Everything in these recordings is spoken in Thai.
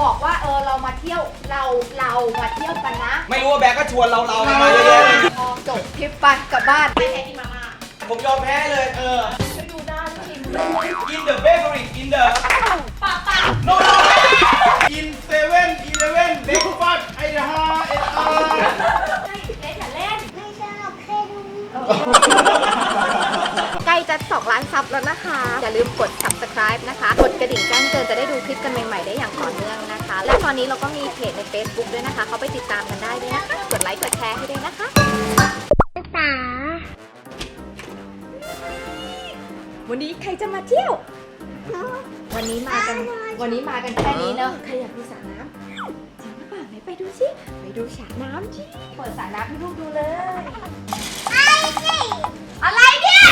บอกว่าเออเรามาเที่ยวเราเรามาเที่ยวกันนะไม่รู้ว่าแบกก็ชวนเราเราๆมาเยอะแยะเลยพอจบทริปไปกลับบ้านไปแค่กินมาม่าผมยอมแพ้เลยเออไปดูด้านทีม in the bakery in the ปากปาก no no in seven eleven breakfast ไอ้ฮ่าเอ็ดอาให้เล่นอย่าเล่นใกล้ จะ2ล้านซับแล้วนะคะ อย่าลืมกด subscribe นะคะ กดกระดิ่งแจ้งเตือนจะได้ดูคลิปกันใหม่ ๆ ได้อย่างต่อเนื่องนะคะ และตอนนี้เราก็มีเพจใน Facebook ด้วยนะคะ เขาไปติดตามกันได้ด้วยนะคะ กดไลค์กดแชร์ให้ด้วยนะคะวันนี้ใครจะมาเที่ยว วันนี้มากัน วันนี้มากันแค่นี้เนอะใครอยากดูสระน้ำจริงหรือเปล่าไหนไปดูสิ ไปดูสระน้ำสิเปิดสระน้ำให้ลูกดูเลย อะไรเนี่ย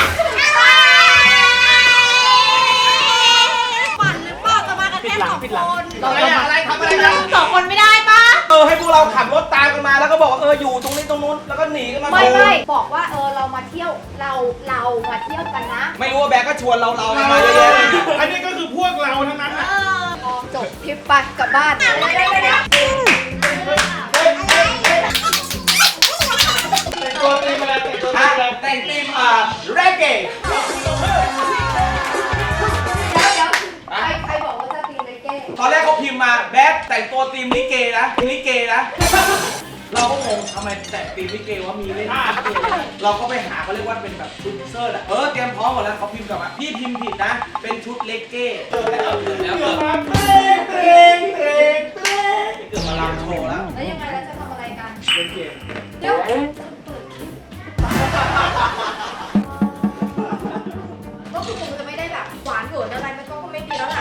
จะมากันแค่สองคนอะไรอะอะไรทำอะไรกันสองคนไม่ได้ปะเออให้พวกเราขับรถตามกันมาแล้วก็บอกว่าเอออยู่ตรงนี้ตรงนู้นแล้วก็หนีกันมาไม่ไม่บอกว่าเออเรามาเที่ยวเราเรามาเที่ยวกันนะ ไม่รู้ว่าแบกก็ชวนเราเราๆมาเยอะแยะเลยอันนี้ก็คือพวกเราทั้งนั้นเอนะอพอจบทริปไปกลับบ้านแต่งตัวเต็มมาแล้วแต่งตัวอะเต็มมาแล้วแต่งธีมอ่าแรกเก ตอนแรกเขาพิมพ์มาแบกแต่งตัวธีมลิเกนะลิเกนะ เราก็งงทำไมแต่งธีมลิเกว่ามีเล่นลิเกเราก็ไปหาเขาเรียกว่าเป็นแบบชุดเสื้ออะเออเตรียมพร้อมหมดแล้วเขาพิมพ์กลับมาพี่พิมพ์ผิดนะ เป็นชุดเลเก้แล้วแล้วเกืเกิอบดมาเตงเตงเตงเตงเกิดมาลามโชว์แล้วแล้วยังไงเราจะทำอะไรกัน เล่นเกมเดี๋ยวก็คือคงจะไม่ได้แบบหวานเหินอะไรมันก็คงไม่ดีแล้วล่ะ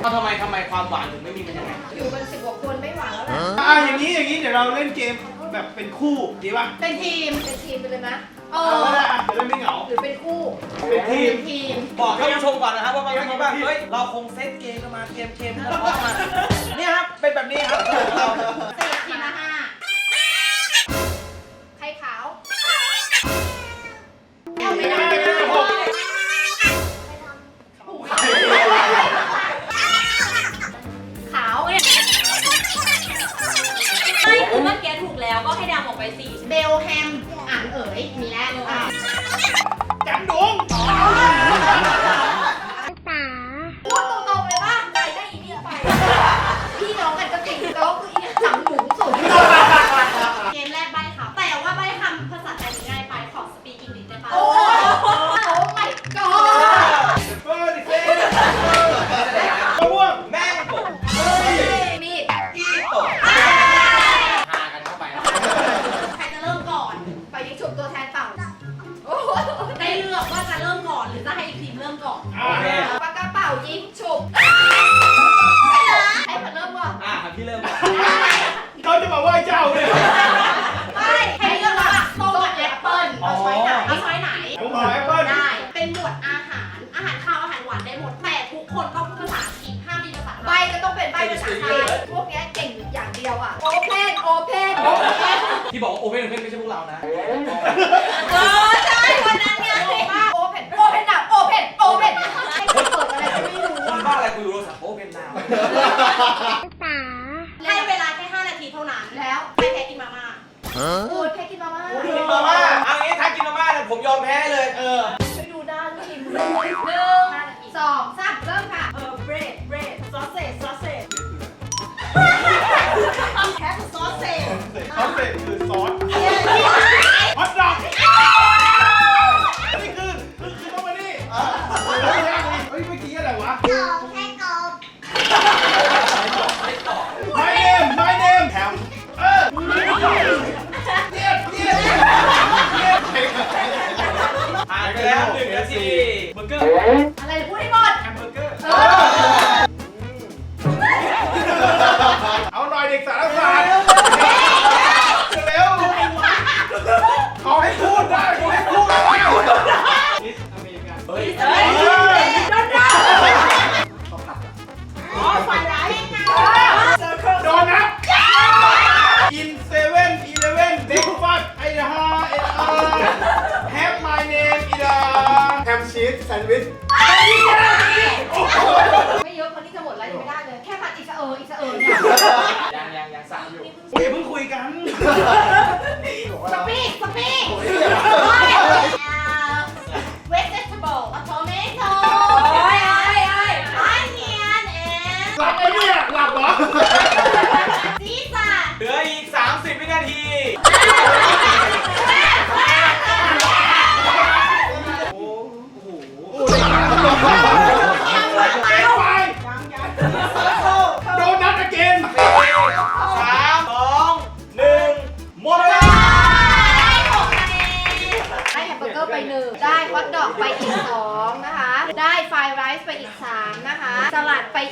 เอาทำไมทำไมความหวานถึงไม่มีมันยังไงอยู่กันสิบกว่าคนไม่หวานแล้วแหละอะอย่างนี้อย่างนี้เดี๋ยวเราเล่นเกมแบบเป็นคู่ดีป่ะเป็นทีมเป็นทีมไปเลยนะเอเอาอก็ได้อะจะได้ไม่เหงา หรือเป็นคู่เป็นทีม เป็นทีมบอกท่านผู้ชมก่อนนะครับว่าบางทีบ้างเฮ้ยเราคงเซตเกมกันมาเกมเกมกันมาเนี่ยครับเป็นแบบนี้ครับเร เพนโอเพนไม่ใช่พวกเรานะ เออใช่วันนั้นไงโอเพนโอเพนอะโอเพนโอเพนให้เปิดอะไรก็ไม่รู้คนบ้าอะไรคุยโทรศัพท์โอเพนดาวให้เวลาแค่ 5 นาทีเท่านั้นแล้วให้แพ้กินมาม่าโอ้ยแค่กินมาม่ากินมาม่าเอางี้ถ้ากินมาม่าเนี่ยผมยอมแพ้เลย เออไปดูด้านทีมหนึ่งสองสามเริ่มค่ะ เออ bread bread sausage sausage แคป sausage เขาเสร็จคือซอสฮอ Yeah.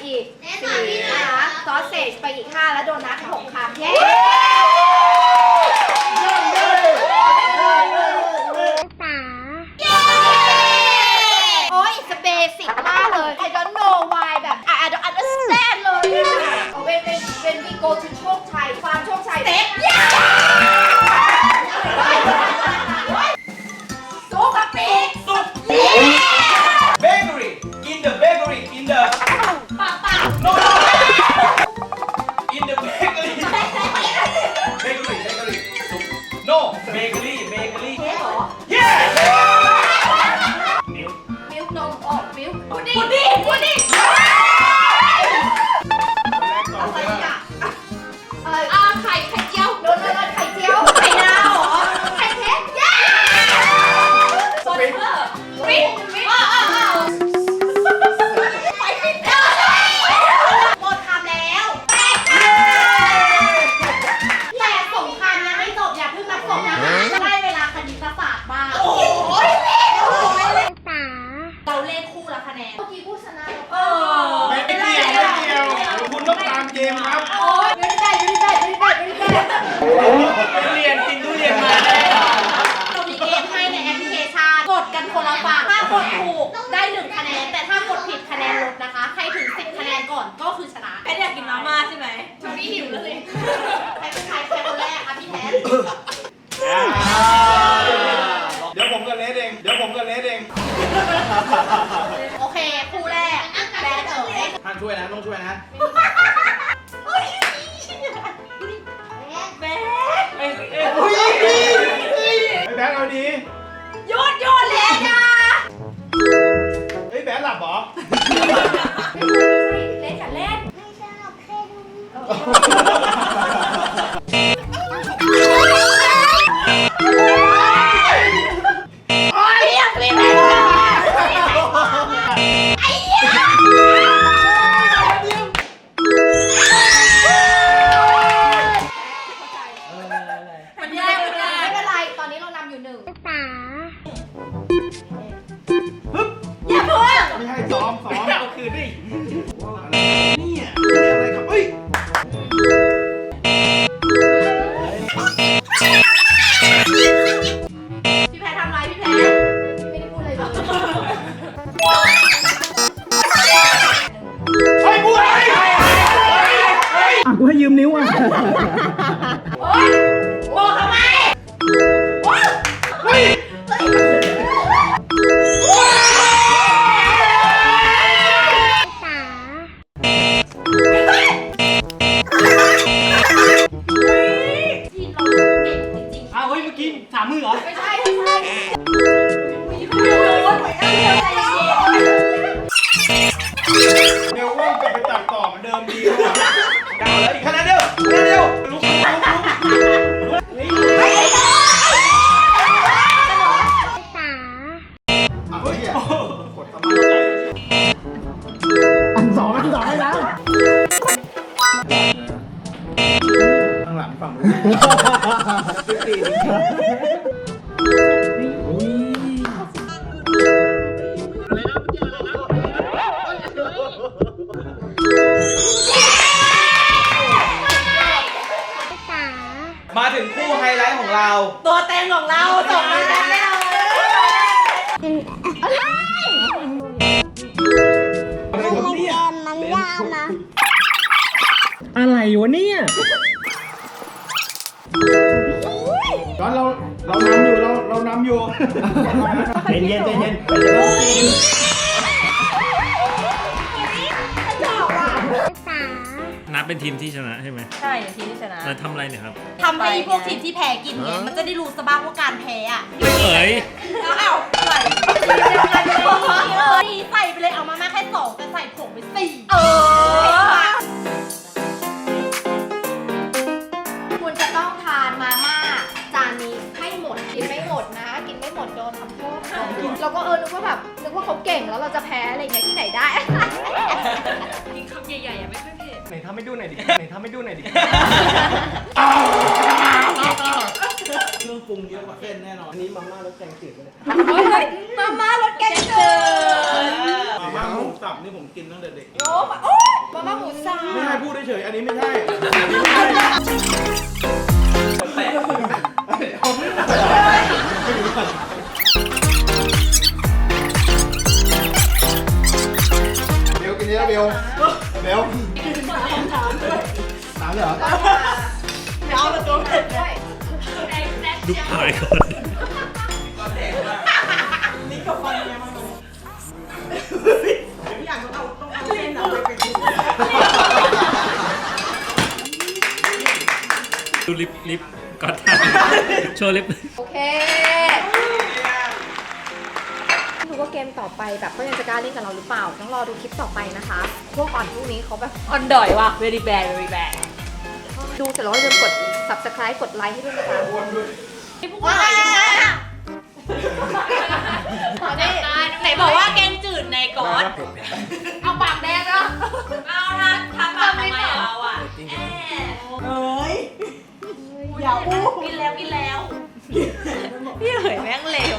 อีกสี่นะคะซอสเซจไปอีกห้าและโดนัทหกคำเย้โอ้ยสเปซิกมากเลย I don't know why แบบ I I don't understand เลยอะเอาเป็นเป็นเป็นที่ go to โชคชัยความโชคชัยเซ็ตยา โนเบเกอรี่เบเกอรี่ เค้กเหรอ ช่วยนะต้องช่วยนะแม่เอ้แบ๊บยเอ้ยไอ้แบ๊ค์เอาดีหยุดหยุดเลยจ้าไอ้ยแบงค์หลับเหรอ Bey. เดิมดีกว่าดาวแล้วอีกคะแนนเดียวคะแนนเดียวลุกลุกลุกเอาเฮ้ยกดทำไมอันสองอันสองให้แล้วข้างหลังฝั่งนู้น ของเรา ตัวเต็งของเราตกแล้วลูกแกมมันยากนะอะไรวะเนี่ยตอนเราเราน้ำอยู่เราเราน้ำอยู่ เย็นเย็นเย็นเย็น เป็นทีมที่ชนะใช่ไหมใช่ทีมที่ชนะเราทำอะไรเนี่ยครับ ทำให้พวกทีมที่แพ้กินไงมันจะได้รู้สบ้างว่าการแพ้อะไม่เอ๋ยแล้วเอาใส่ใส่ไปเลยเอามาม่าแค่สองแต่ใส่ผงไปสี่เออคุณจะต้องทานมาม่าจานนี้ให้หมดกินไม่หมดนะ กินไม่หมดโดนทำโทษค่ะเราก็เออนึกว่าแบบนึกว่าเขาเก่งแล้วเราจะแพ้อะไรอย่างเงี้ยที่ไหนได้กินคำใหญ่ๆอะไม่ค่อยเผ็ด ไหนทำให้ดูหน่อยดิไหนทำให้ดูหน่อยดิเครื่องปรุงเยอะกว่าเส้นแน่นอนอันนี้มาม่ารสแกงจืดเลยเฮ้ยเฮ้ยมาม่ารสแกงจืดมาม่าหมูสับนี่ผมกินตั้งแต่เด็ก โอ้มาโอ้มาม่าหมูสับไม่ให้พูดเฉยๆอันนี้ไม่ใช่ ดูลิปลิปก่อนถ่ายโชว์ลิปโอเคไม่รู้ว่าเกมต่อไปแบบเขายังจะกล้าเล่นกับเราหรือเปล่า ต้องรอดูคลิปต่อไปนะคะ พวกอ่อนพวกนี้เขาแบบอ่อนดอยว่ะ very bad very bad ดูเสร็จแล้วอย่าลืมกด subscribe กดไลค์ให้ด้วยนะคะพี่พูดอะไรนะไหนบอกว่าแก งจืดในก๊อตเอาปากแดงแล้วเอาละทำปากทำไมเราอะเอ้ยอย่าอู้กินแล้วกินแล้วพี่เหยแม่งเลว